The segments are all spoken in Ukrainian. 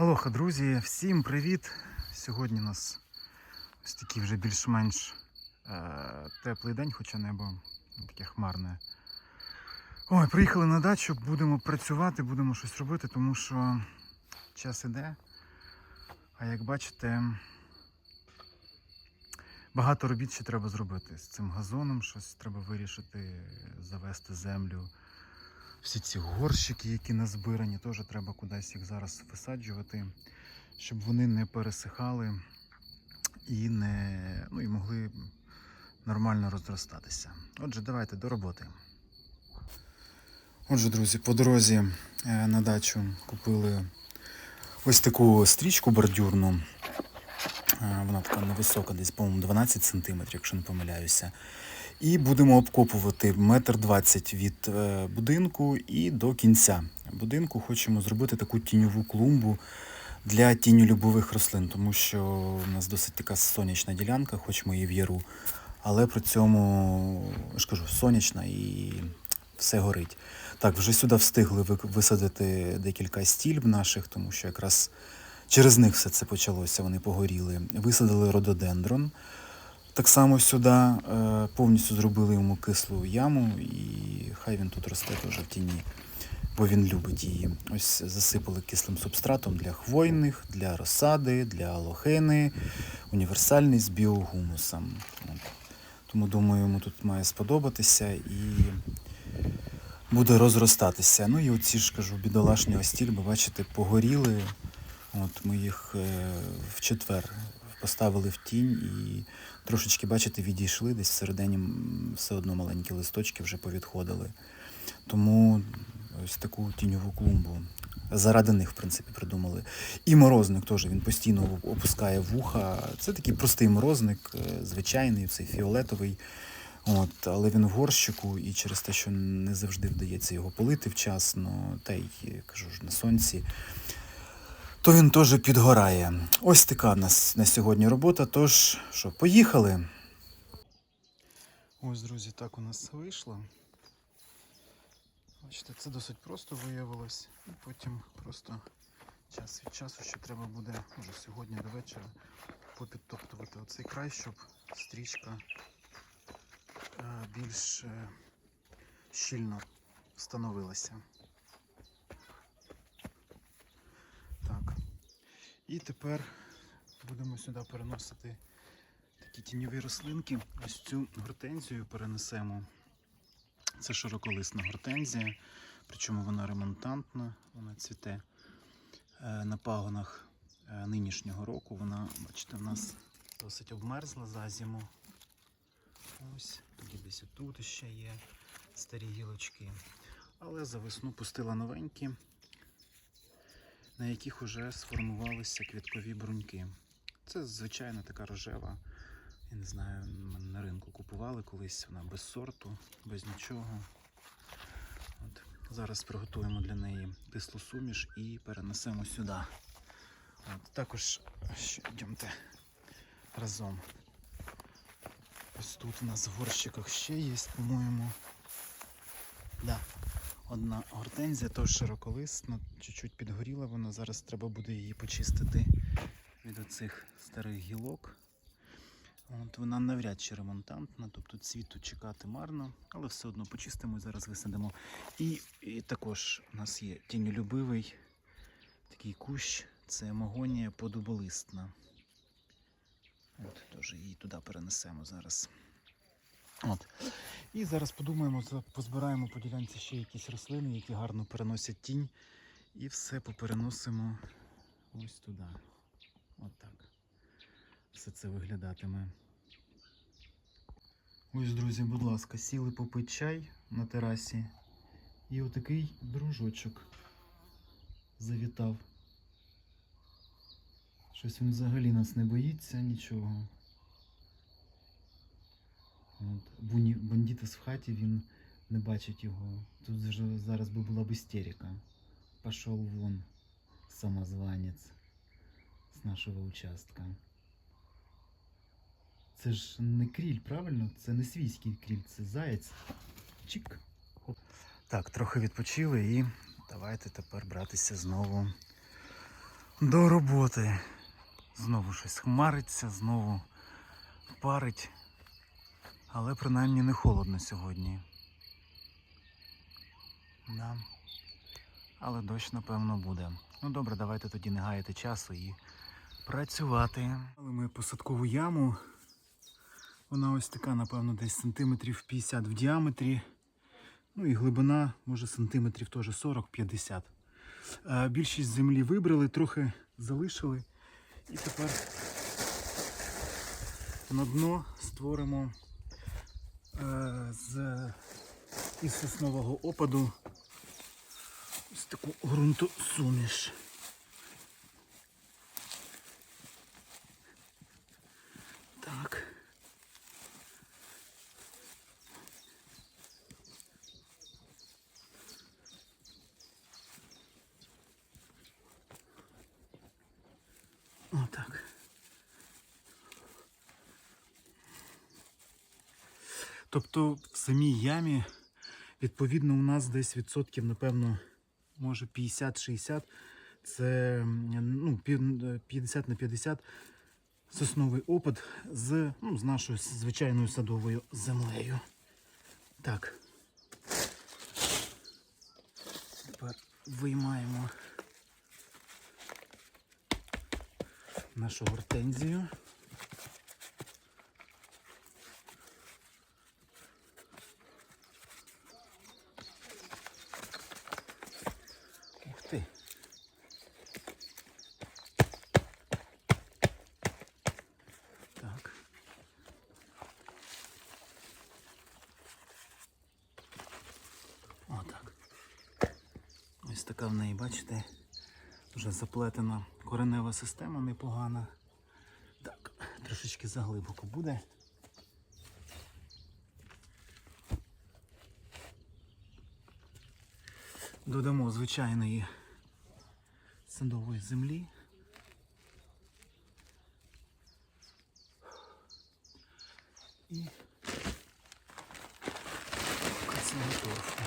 Алоха, друзі, всім привіт! Сьогодні у нас ось такий вже більш-менш е, теплий день, хоча небо таке хмарне. Ой, приїхали на дачу, будемо працювати, будемо щось робити, тому що час іде. А як бачите, багато робіт ще треба зробити. З цим газоном щось треба вирішити, завести землю. Всі ці горщики, які назбирані, теж треба кудись їх зараз висаджувати, щоб вони не пересихали і не ну, і могли нормально розростатися. Отже, давайте до роботи. Отже, друзі, по дорозі е, на дачу купили ось таку стрічку бордюрну. Е, Вона така невисока, десь, по-моєму, 12 см, якщо не помиляюся. І будемо обкопувати метр двадцять від е, будинку і до кінця будинку. Хочемо зробити таку тіньову клумбу для тіньолюбових рослин, тому що в нас досить така сонячна ділянка, хочемо її в яру. Але при цьому, я ж кажу, сонячна і все горить. Так, вже сюди встигли висадити декілька стільб наших, тому що якраз через них все це почалося, вони погоріли. Висадили рододендрон. Так само сюди е, повністю зробили йому кислу яму, і хай він тут росте теж в тіні, бо він любить її. Ось засипали кислим субстратом для хвойних, для розсади, для алохени, універсальний з біогумусом. Тому думаю, йому тут має сподобатися і буде розростатися. Ну і оці ж кажу, бідолашні остільби, бачите, погоріли. От ми їх е, в четвер поставили в тінь і трошечки, бачите, відійшли, десь всередині все одно маленькі листочки вже повідходили. Тому ось таку тіньову клумбу. Заради них, в принципі, придумали. І морозник теж він постійно опускає вуха. Це такий простий морозник, е, звичайний, цей фіолетовий. От, але він в горщику, і через те, що не завжди вдається його полити вчасно, та й кажу ж на сонці, то він теж підгорає. Ось така в нас на сьогодні робота. Тож, що, поїхали. Ось, друзі, так у нас вийшло. Бачите, це досить просто виявилось. І потім просто час від часу ще треба буде вже сьогодні до вечора попідтоптувати оцей край, щоб стрічка е, більш е, щільно встановилася. Так. І тепер будемо сюди переносити такі тіньові рослинки. Ось цю гортензію перенесемо. Це широколисна гортензія, причому вона ремонтантна, вона цвіте е, на пагонах е, нинішнього року. Вона, бачите, в нас досить обмерзла за зиму. Ось, тоді десь отут ще є старі гілочки. Але за весну пустила новенькі, на яких вже сформувалися квіткові бруньки. Це звичайна така рожева. Я не знаю, на ринку купували колись, вона без сорту, без нічого. От. Зараз приготуємо для неї кислу суміш і перенесемо сюди. От. Також ще йдемте разом. Ось тут у нас в горщиках ще є, по-моєму. Да. Одна гортензія, теж широколисна, чуть-чуть підгоріла вона. Зараз треба буде її почистити від оцих старих гілок. От вона навряд чи ремонтантна, тобто цвіту чекати марно, але все одно почистимо і зараз висадимо. І, і також у нас є тіньолюбивий такий кущ, це магонія подуболистна. От, теж її туди перенесемо зараз. От. І зараз подумаємо, позбираємо по ділянці ще якісь рослини, які гарно переносять тінь. І все попереносимо ось туди. От так. Все це виглядатиме. Ось, друзі, будь ласка, сіли попити чай на терасі. І отакий дружочок завітав. Щось він взагалі нас не боїться, нічого. От. Буні, бандитас в хаті, він не бачить його. Тут вже зараз би була б істерика. Пошел вон, самозванець з нашого участка. Це ж не кріль, правильно? Це не свійський кріль, це заєць. Чик. Так, трохи відпочили і давайте тепер братися знову До роботи. Знову щось хмариться, знову парить. Але принаймні не холодно сьогодні. Да. Але дощ, напевно, буде. Ну добре, давайте тоді не гаяти часу і працювати. Але ми посадкову яму. Вона ось така, напевно, десь сантиметрів 50 в діаметрі. Ну і глибина, може, сантиметрів теж 40-50. Е, Більшість землі вибрали, трохи залишили. І тепер на дно створимо з із соснового опаду ось таку ґрунтосуміш. Так. Отак. Тобто в самій ямі, відповідно, у нас десь відсотків, напевно, може 50-60. Це ну, 50 на 50 сосновий опад з, ну, з нашою звичайною садовою землею. Так. Тепер виймаємо нашу гортензію. Ух ти. Так. Отак. Ось така в неї, бачите, вже заплетена коренева система непогана. Так, трошечки заглибоко буде. Додамо звичайної садової землі. І кацаного торфу.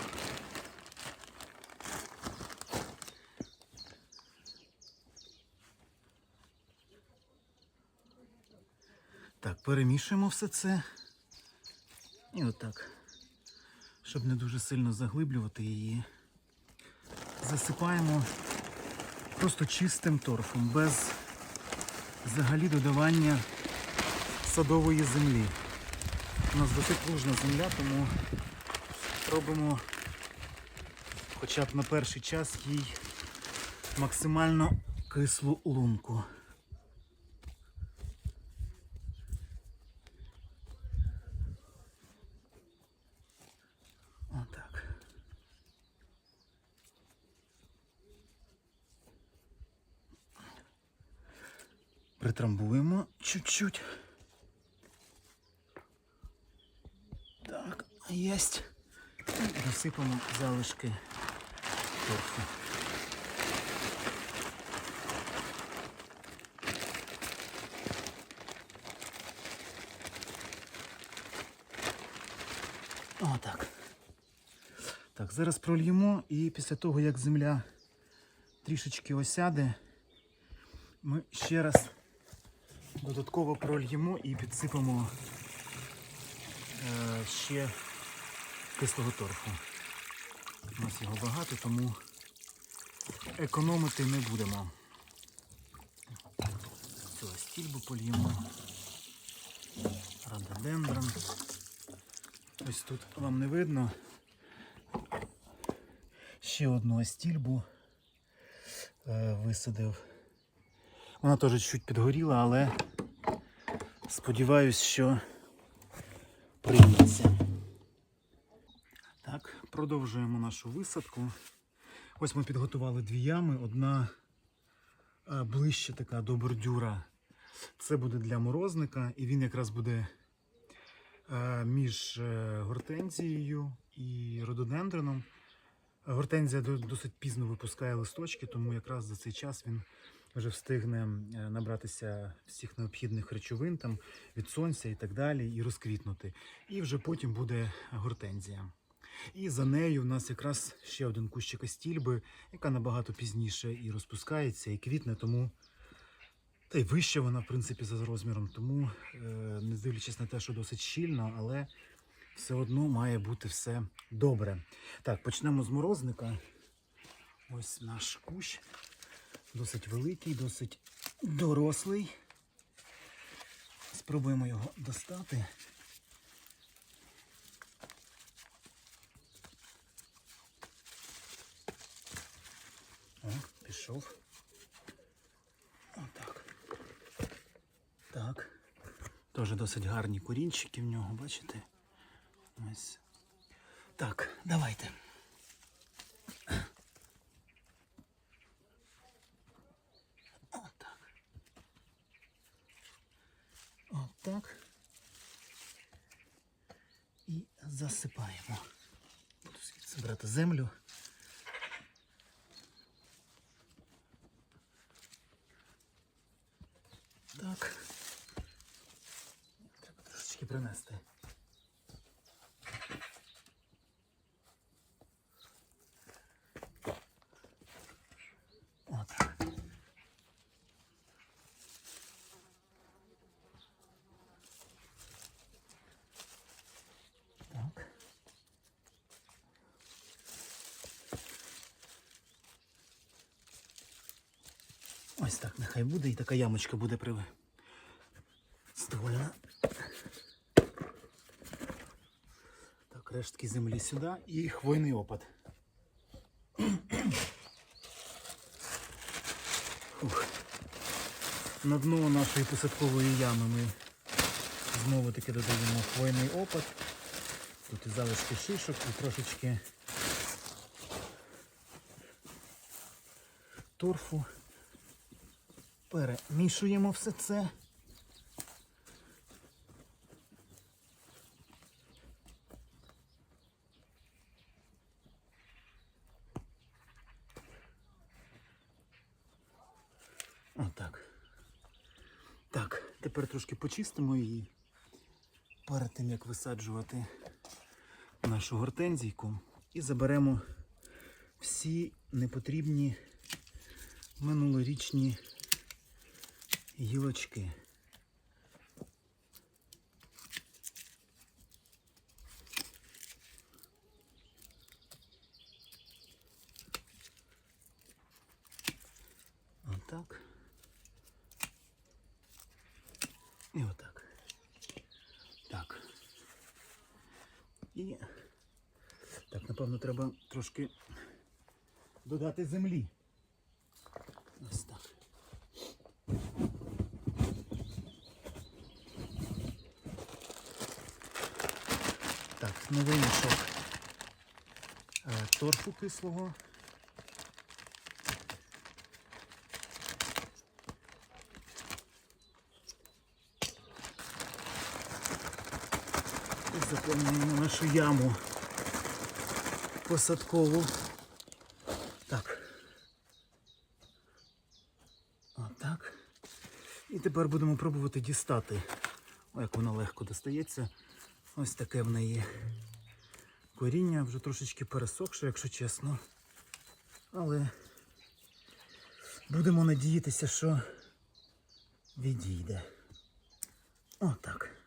Так, перемішуємо все це. І отак. Щоб не дуже сильно заглиблювати її. Засипаємо просто чистим торфом, без взагалі додавання садової землі. У нас досить лужна земля, тому робимо хоча б на перший час їй максимально кислу лунку. Притрамбуємо чуть-чуть. Так, єсть. І Розсипаємо залишки торфу. Отак. Так, зараз прольємо і після того, як земля трішечки осяде, ми ще раз додатково прольємо і підсипемо е, ще кислого торфу. У нас його багато, тому економити не будемо. Цього стільбу польємо. Рододендрон. Ось тут вам не видно. Ще одну астільбу е, висадив. Вона теж чуть підгоріла, але сподіваюсь, що прийметься. Так, продовжуємо нашу висадку. Ось ми підготували дві ями. Одна е, ближче така до бордюра. Це буде для морозника, і він якраз буде е, між е, гортензією і рододендроном. Гортензія досить пізно випускає листочки, тому якраз за цей час він вже встигне е, набратися всіх необхідних речовин там, від сонця і так далі, і розквітнути. І вже потім буде гортензія. І за нею в нас якраз ще один кущик астільби, яка набагато пізніше і розпускається, і квітне, тому та й вища вона, в принципі, за розміром. Тому, е, не дивлячись на те, що досить щільно, але все одно має бути все добре. Так, почнемо з морозника. Ось наш кущ. Досить великий, досить дорослий. Спробуємо його достати. О, пішов. Отак. Так. Теж досить гарні корінчики в нього, бачите? Ось. Так, давайте. Отак. Отак. І засипаємо. Буду брати землю. Так. Треба трошечки принести. Отак. Так. Ось так нехай буде і така ямочка буде приви. Ствольна. Так, рештки землі сюди і хвойний опад. Фух. На дно нашої посадкової ями ми знову таки додаємо хвойний опад. Тут і залишки шишок, і трошечки торфу. Перемішуємо все це. Отак. Так, тепер трошки почистимо її перед тим, як висаджувати нашу гортензійку. І заберемо всі непотрібні минулорічні гілочки. Отак. І отак. Так. І так, напевно, треба трошки додати землі. Ось так. Так, новий мішок е, торфу кислого. І заповнюємо нашу яму посадкову. Так. Отак. І тепер будемо пробувати дістати. О, як воно легко достається. Ось таке в неї коріння, вже трошечки пересохше, якщо чесно. Але будемо надіятися, що відійде. Отак.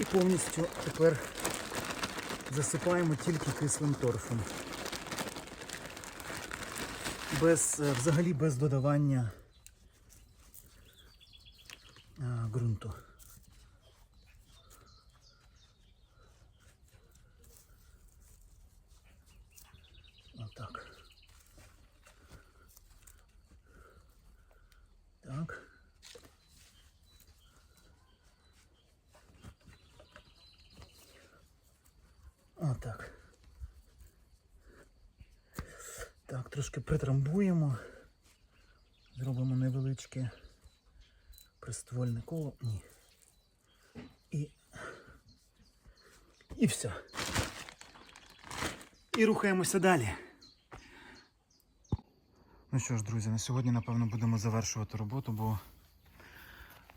І повністю тепер засипаємо тільки кислим торфом. Без, е, взагалі без додавання а, ґрунту. Отак. Так. Отак. Так, трошки притрамбуємо. Зробимо невеличке приствольне коло. Ні. І. І все. і рухаємося далі. Ну що ж, друзі, на сьогодні, напевно, будемо завершувати роботу, бо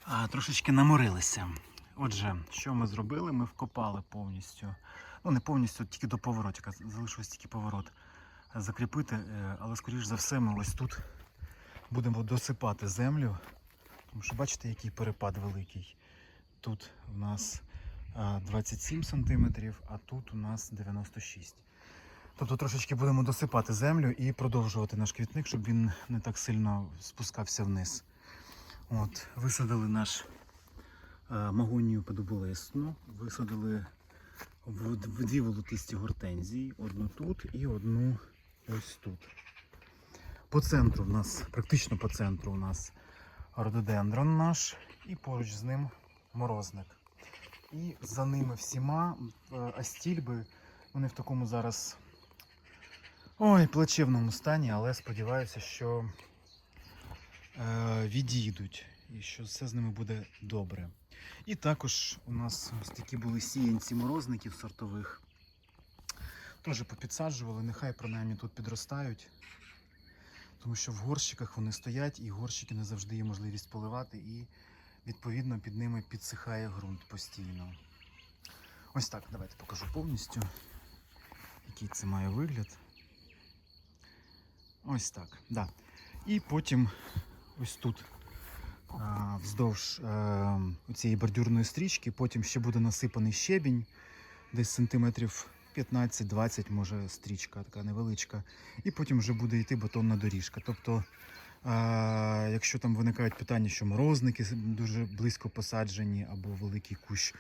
а, трошечки наморилися. Отже, що ми зробили? Ми вкопали повністю. Ну, не повністю, тільки до поворотика. Залишилось тільки поворот закріпити, е, але, скоріш за все, ми ось тут будемо досипати землю. Тому що бачите, який перепад великий. Тут у нас 27 см, а тут у нас 96 Тобто трошечки будемо досипати землю і продовжувати наш квітник, щоб він не так сильно спускався вниз. От, висадили наш е, магонію подоболесну, висадили в дві волотисті гортензії, одну тут і одну ось тут. По центру в нас, практично по центру у нас рододендрон наш, і поруч з ним морозник. І за ними всіма е, астільби, вони в такому зараз ой, плачевному стані, але сподіваюся, що е, відійдуть і що все з ними буде добре. І також у нас ось такі були сіянці морозників сортових. Теж попідсаджували, нехай принаймні тут підростають. Тому що в горщиках вони стоять, і горщики не завжди є можливість поливати, і відповідно під ними підсихає ґрунт постійно. Ось так, давайте покажу повністю, який це має вигляд. Ось так. Да. І потім ось тут а, вздовж а, цієї бордюрної стрічки, потім ще буде насипаний щебінь, десь сантиметрів 15-20, може стрічка така невеличка. І потім вже буде йти бетонна доріжка. Тобто, а, якщо там виникають питання, що морозники дуже близько посаджені, або великий кущ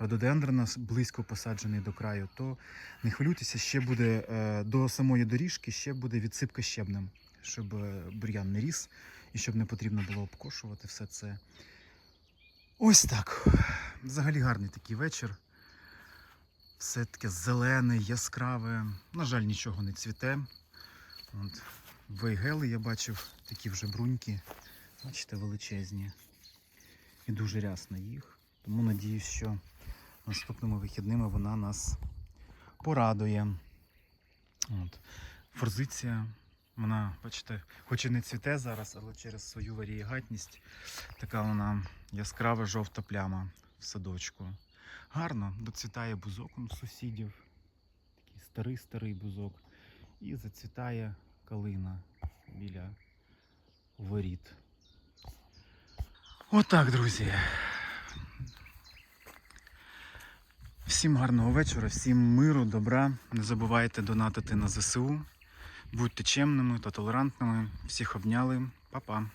рододендрона близько посаджений до краю, то не хвилюйтеся, ще буде е, до самої доріжки ще буде відсипка щебнем, щоб е, бур'ян не ріс і щоб не потрібно було обкошувати все це. Ось так. Взагалі гарний такий вечір. Все таке зелене, яскраве. На жаль, нічого не цвіте. От. Вейгели я бачив, такі вже бруньки. Бачите, величезні. І дуже рясно їх. Тому надіюсь, що наступними вихідними вона нас порадує. От. Форзиція, вона, бачите, хоч і не цвіте зараз, але через свою варієгатність така вона яскрава жовта пляма в садочку. Гарно доцвітає бузок у сусідів. Такий старий-старий бузок. І зацвітає калина біля воріт. Отак, друзі. Всім гарного вечора, всім миру, добра. Не забувайте донатити на ЗСУ. Будьте чемними та толерантними. Всіх обняли. Па-па.